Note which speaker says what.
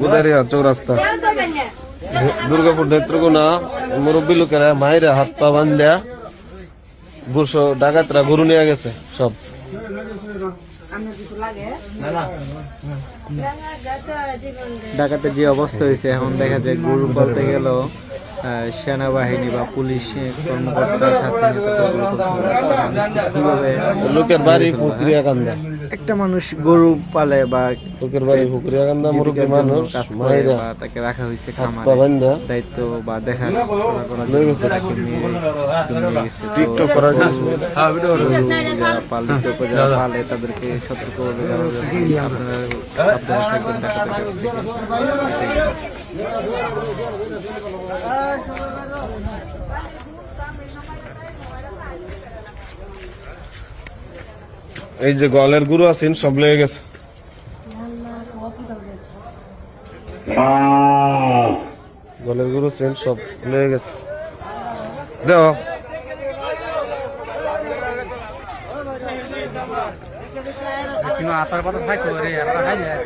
Speaker 1: গুদারিয়া চৌরাস্তা। দুর্গাপুর নেত্রকোনা মুরব্বী লোকেরা মায়েরা হাত পা বান্ধা গুরসো ডাকাতরা গরু নিয়ে গেছে সব।
Speaker 2: ঢাকাতে যে অবস্থা হয়েছে এখন দেখা যায় গরু পালতে গেল সেনাবাহিনী বা পুলিশ কর্মকর্তার সাথে
Speaker 1: লোকের বাড়ি পুকুরিয়া কান্দা
Speaker 2: একটা মানুষ গরু পালে বা
Speaker 1: লোকের বাড়ি পুকুরিয়া কান্দা
Speaker 2: জন্য
Speaker 1: মানুষ
Speaker 2: কাজ বা তাকে রাখা হয়েছে
Speaker 1: পা
Speaker 2: খামারে। দায়িত্ব বা দেখা
Speaker 1: টিকটক করার
Speaker 2: পালিত যারা পালে তাদেরকে সতর্ক করে আপনারা
Speaker 1: এই যে গলের গুরু আছেন সব লেগে গেছে। গলের গুরু আছেন সব লেগে গেছে। দেও।
Speaker 3: আতার কথা খাই তো রে আতা খাই যায়